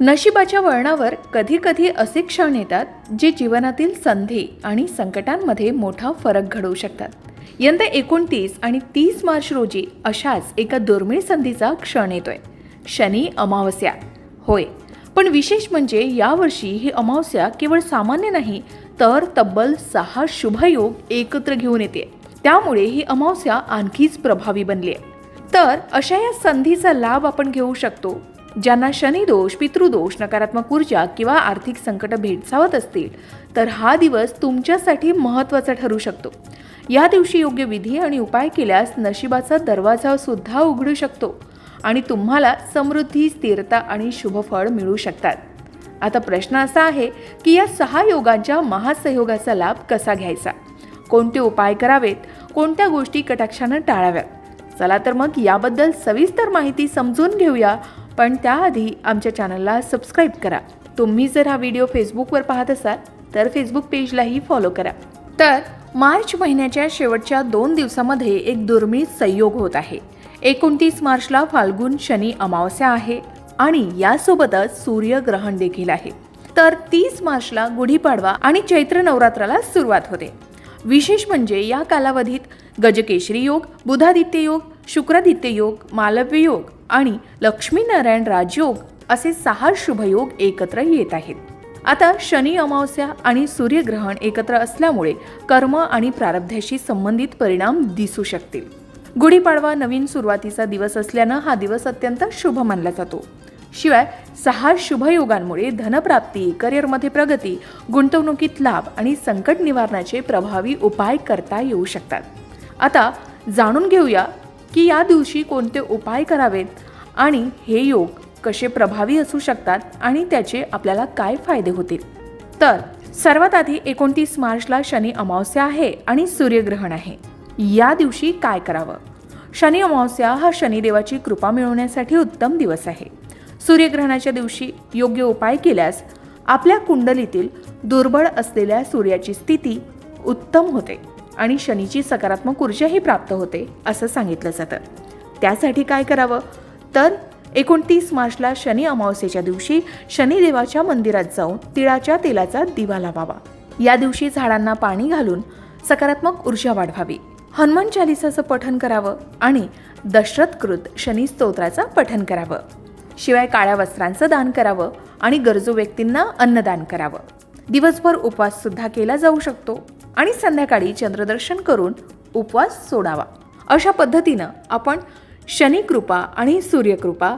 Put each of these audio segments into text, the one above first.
नशिबाच्या वळणावर कधी कधी असे क्षण येतात जे जीवनातील संधी आणि संकटांमध्ये मोठा फरक घडवू शकतात. यंदा एकोणतीस आणि तीस मार्च रोजी अशाच एका दुर्मिळ संधीचा क्षण येतोय. शनी अमावस्या. होय पण विशेष म्हणजे यावर्षी ही अमावस्या केवळ सामान्य नाही तर तब्बल सहा शुभयोग एकत्र घेऊन येते. त्यामुळे ही अमावस्या आणखीच प्रभावी बनली आहे तर अशा या संधीचा लाभ आपण घेऊ शकतो. ज्यांना शनिदोष पितृदोष नकारात्मक ऊर्जा किंवा आर्थिक संकट भेडसावत असतील तर हा दिवस तुमच्यासाठी महत्त्वाचा ठरू शकतो. या दिवशी योग्य विधी आणि उपाय केल्यास नशिबाचा दरवाजा सुद्धा उघडू शकतो आणि तुम्हाला समृद्धी स्थिरता आणि शुभफळ मिळू शकतात. आता प्रश्न असा आहे की या सहा योगांच्या महासहयोगाचा लाभ कसा घ्यायचा? कोणते उपाय करावेत? कोणत्या गोष्टी कटाक्षानं टाळाव्यात? चला तर मग याबद्दल सविस्तर माहिती समजून घेऊया पण त्याआधी आमच्या चॅनलला सबस्क्राईब करा. तुम्ही जर हा व्हिडिओ फेसबुकवर पाहत असाल तर फेसबुक पेजलाही फॉलो करा. तर मार्च महिन्याच्या शेवटच्या दोन दिवसामध्ये एक दुर्मिळ संयोग होत आहे. एकोणतीस मार्चला फाल्गुन शनी अमावस्या आहे आणि यासोबतच सूर्यग्रहण देखील आहे. तर तीस मार्चला गुढीपाडवा आणि चैत्र नवरात्राला सुरुवात होते. विशेष म्हणजे या कालावधीत गजकेशरी योग बुधादित्य योग शुक्रादित्य योग मालव्य योग आणि लक्ष्मीनारायण राजयोग असे सहा शुभयोग एकत्र येत आहेत. आता शनी अमावस्या आणि सूर्यग्रहण एकत्र असल्यामुळे कर्म आणि प्रारब्धाशी संबंधित परिणाम दिसू शकतील. गुढीपाडवा नवीन सुरुवातीचा दिवस असल्यानं हा दिवस अत्यंत शुभ मानला जातो. शिवाय सहा शुभयोगांमुळे धनप्राप्ती करिअरमध्ये प्रगती गुंतवणुकीत लाभ आणि संकट निवारणाचे प्रभावी उपाय करता येऊ शकतात. आता जाणून घेऊया की या दिवशी कोणते उपाय करावेत आणि हे योग कसे प्रभावी असू शकतात आणि त्याचे आपल्याला काय फायदे होतील? तर सर्वात आधी एकोणतीस मार्चला शनी अमावस्या आहे आणि सूर्यग्रहण आहे. या दिवशी काय करावं? शनी अमावस्या हा शनिदेवाची कृपा मिळवण्यासाठी उत्तम दिवस आहे. सूर्यग्रहणाच्या दिवशी योग्य उपाय केल्यास आपल्या कुंडलीतील दुर्बळ असलेल्या सूर्याची स्थिती उत्तम होते. आणि शनीची सकारात्मक ऊर्जाही प्राप्त होते असं सांगितलं जातं. त्यासाठी काय करावं? तर एकोणतीस मार्चला शनी अमावस्येच्या दिवशी शनिदेवाच्या मंदिरात जाऊन तिळाच्या तेलाचा दिवा लावावा. या दिवशी झाडांना पाणी घालून सकारात्मक ऊर्जा वाढवावी. हनुमान चालिसाचं पठण करावं आणि दशरथकृत शनी स्तोत्राचं पठण करावं. शिवाय काळ्या वस्त्रांचं दान करावं आणि गरजू व्यक्तींना अन्नदान करावं. दिवसभर उपवास सुद्धा केला जाऊ शकतो. आणि संध्याकाळी चंद्रदर्शन करून उपवास सोडावा. अशा पद्धतीनं आपण शनिकृपा आणि सूर्यकृपा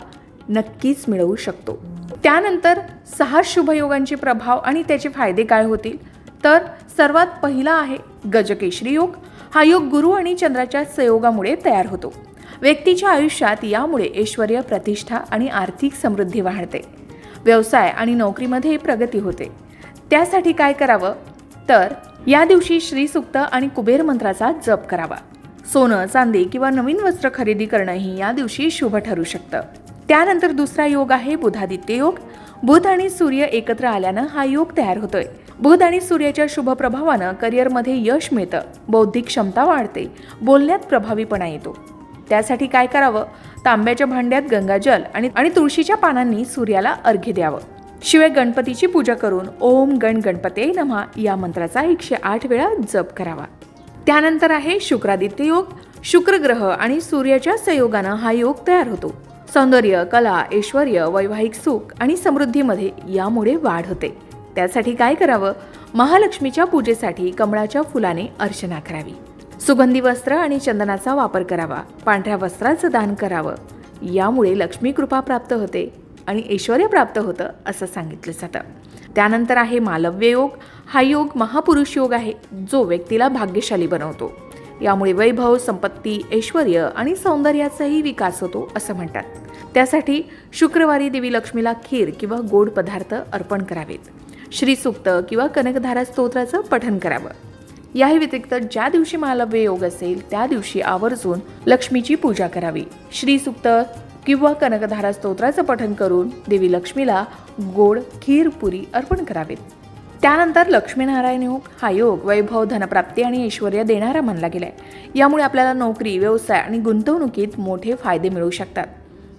नक्कीच मिळवू शकतो. त्यानंतर सहा शुभयोगांचे प्रभाव आणि त्याचे फायदे काय होतील? तर सर्वात पहिला आहे गजकेशरी योग. हा योग गुरु आणि चंद्राच्या संयोगामुळे तयार होतो. व्यक्तीच्या आयुष्यात यामुळे ऐश्वर प्रतिष्ठा आणि आर्थिक समृद्धी वाढते. व्यवसाय आणि नोकरीमध्ये प्रगती होते. त्यासाठी काय करावं? तर या दिवशी श्रीसुक्त आणि कुबेर मंत्राचा जप करावा. सोनं चांदी किंवा नवीन वस्त्र खरेदी करणंही या दिवशी शुभ ठरू शकतं. त्यानंतर दुसरा योग आहे बुधादित्य योग. बुध आणि सूर्य एकत्र आल्यानं हा योग तयार होतोय. बुध आणि सूर्याच्या शुभ प्रभावानं करिअरमध्ये यश मिळतं. बौद्धिक क्षमता वाढते. बोलण्यात प्रभावीपणा येतो. त्यासाठी काय करावं? तांब्याच्या भांड्यात गंगाजल आणि आणि तुळशीच्या पानांनी सूर्याला अर्घ्य द्यावं. शिवाय गणपतीची पूजा करून ओम गण गणपते नमा या मंत्राचा एकशे आठ वेळा जप करावा. त्यानंतर आहे शुक्रादित्य योग. शुक्र ग्रह आणि सूर्याच्या संयोगानं हा योग तयार होतो. सौंदर्य कला ऐश्वर वैवाहिक सुख आणि समृद्धीमध्ये यामुळे वाढ होते. त्यासाठी काय करावं? महालक्ष्मीच्या पूजेसाठी कमळाच्या फुलाने अर्चना करावी. सुगंधी वस्त्र आणि चंदनाचा वापर करावा. पांढऱ्या वस्त्राचं दान करावं. यामुळे लक्ष्मी कृपा प्राप्त होते. आणि ऐश्वर प्राप्त होतं असं सांगितलं जातं. त्यानंतर आहे मालव्य योग. हा योग महापुरुष योग आहे जो व्यक्तीला भाग्यशाली बनवतो. यामुळे वैभव संपत्ती ऐश्वर आणि सौंदर्याचाही विकास होतो असं म्हणतात. त्यासाठी शुक्रवारी देवी लक्ष्मीला खीर किंवा गोड पदार्थ अर्पण करावेत. श्रीसुक्त किंवा कनकधारा स्तोत्राचं पठन करावं. याही व्यतिरिक्त ज्या दिवशी मालव्य योग असेल त्या दिवशी आवर्जून लक्ष्मीची पूजा करावी. श्रीसुक्त किंवा कनकधारा स्तोत्राचं पठण करून देवी लक्ष्मीला गोड खीर पुरी अर्पण करावेत. त्यानंतर लक्ष्मीनारायण योग हा योग वैभव धनप्राप्ती आणि ऐश्वर देणारा मानला गेलाय. यामुळे आपल्याला नोकरी व्यवसाय आणि गुंतवणुकीत मोठे फायदे मिळू शकतात.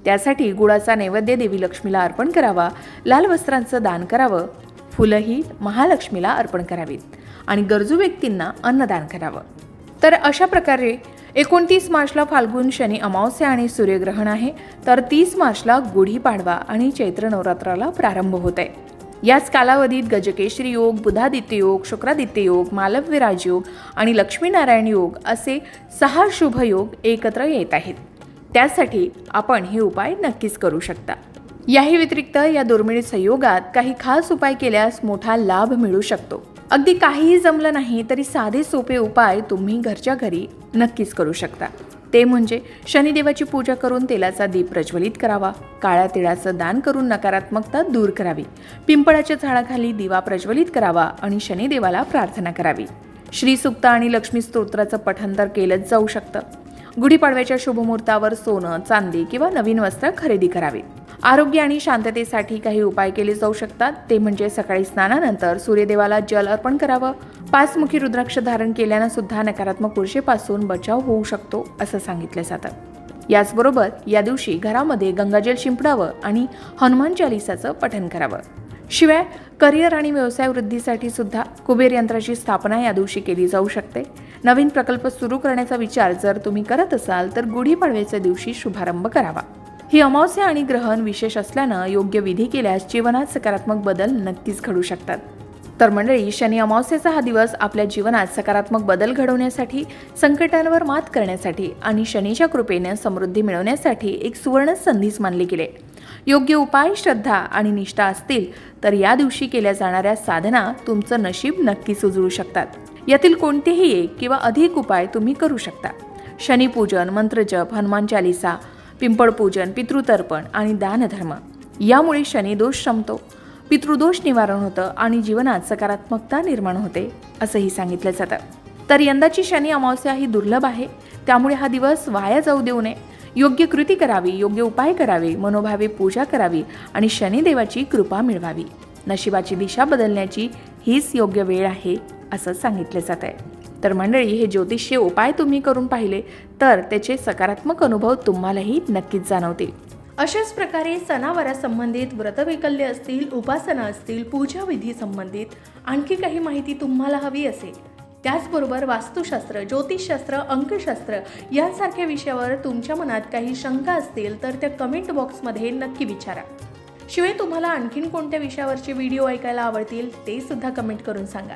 त्यासाठी गुळाचा नैवेद्य देवी लक्ष्मीला अर्पण करावा लाल वस्त्रांचं दान करावं फुलंही महालक्ष्मीला अर्पण करावीत आणि गरजू व्यक्तींना अन्नदान करावं. तर अशा प्रकारे एकोणतीस मार्चला फाल्गुन शनी अमावस्या आणि सूर्यग्रहण आहे. तर तीस मार्चला गुढीपाडवा आणि चैत्र नवरात्राला प्रारंभ होत आहे याच कालावधीत गजकेश्री योग बुधादित्य योग शुक्रादित्य योग मालव्यराज योग आणि लक्ष्मीनारायण योग असे सहा शुभ योग एकत्र येत आहेत. त्यासाठी आपण हे उपाय नक्कीच करू शकता. याही व्यतिरिक्त या दुर्मिळ संयोगात काही खास उपाय केल्यास मोठा लाभ मिळू शकतो. अगदी काहीही जमलं नाही तरी साधे सोपे उपाय तुम्ही घरच्या घरी नक्कीच करू शकता. ते म्हणजे शनिदेवाची पूजा करून तेलाचा दीप प्रज्वलित करावा काळ्या तिळाचं दान करून नकारात्मकता दूर करावी पिंपळाच्या झाडाखाली दिवा प्रज्वलित करावा आणि शनिदेवाला प्रार्थना करावी. श्रीसुक्त आणि लक्ष्मी स्तोत्राचं पठण तर केलंच जाऊ शकतं. गुढीपाडव्याच्या शुभमुहूर्तावर सोनं चांदी किंवा नवीन वस्त्र खरेदी करावे. आरोग्य आणि शांततेसाठी काही उपाय केले जाऊ शकतात. ते म्हणजे सकाळी स्नानानंतर सूर्यदेवाला जल अर्पण करावं. पाचमुखी रुद्राक्ष धारण केल्यानं सुद्धा नकारात्मक ऊर्जेपासून बचाव होऊ शकतो असं सांगितलं जातं. याचबरोबर या दिवशी घरामध्ये गंगाजल शिंपडावं आणि हनुमान चालिसाचं पठण करावं. शिवाय करिअर आणि व्यवसाय वृद्धीसाठी सुद्धा कुबेर यंत्राची स्थापना या दिवशी केली जाऊ शकते. नवीन प्रकल्प सुरू करण्याचा विचार जर तुम्ही करत असाल तर गुढीपाडव्याच्या दिवशी शुभारंभ करावा. ही अमावस्या आणि ग्रहण विशेष असल्यानं योग्य विधी केल्यास जीवनात सकारात्मक बदल नक्कीच घडू शकतात. तर मंडळी शनी अमावस्येचा हा दिवस आपल्या जीवनात सकारात्मक बदल घडवण्यासाठी संकटांवर मात करण्यासाठी आणि शनीच्या कृपेने समृद्धी मिळवण्यासाठी एक सुवर्ण संधीच मानली गेले. योग्य उपाय श्रद्धा आणि निष्ठा असतील तर या दिवशी केल्या जाणाऱ्या साधना तुमचं नशीब नक्कीच उजळू शकतात. यातील कोणतेही एक किंवा अधिक उपाय तुम्ही करू शकता. शनीपूजन मंत्रजप हनुमान चालिसा पिंपळपूजन पितृतर्पण आणि दानधर्म. यामुळे शनिदोष शमतो. पितृदोष निवारण होतं आणि जीवनात सकारात्मकता निर्माण होते असंही सांगितलं जातं. तर यंदाची शनी अमावस्या ही दुर्लभ आहे. त्यामुळे हा दिवस वाया जाऊ देऊ नये. योग्य कृती करावी योग्य उपाय करावे मनोभावे पूजा करावी आणि शनिदेवाची कृपा मिळवावी. नशिबाची दिशा बदलण्याची हीच योग्य वेळ आहे असं सांगितलं जात आहे तर मंडळी हे ज्योतिषीय उपाय तुम्ही करून पाहिले तर त्याचे सकारात्मक अनुभव तुम्हालाही नक्कीच जाणवतील. अशाच प्रकारे सणावारासंबंधित व्रतवैकल्य असतील उपासना असतील पूजाविधी संबंधित आणखी काही माहिती तुम्हाला हवी असेल. त्याचबरोबर वास्तुशास्त्र ज्योतिषशास्त्र अंकशास्त्र यांसारख्या विषयावर तुमच्या मनात काही शंका असतील तर त्या कमेंट बॉक्समध्ये नक्की विचारा. शिवाय तुम्हाला आणखीन कोणत्या विषयावरचे व्हिडिओ ऐकायला आवडतील ते सुद्धा कमेंट करून सांगा.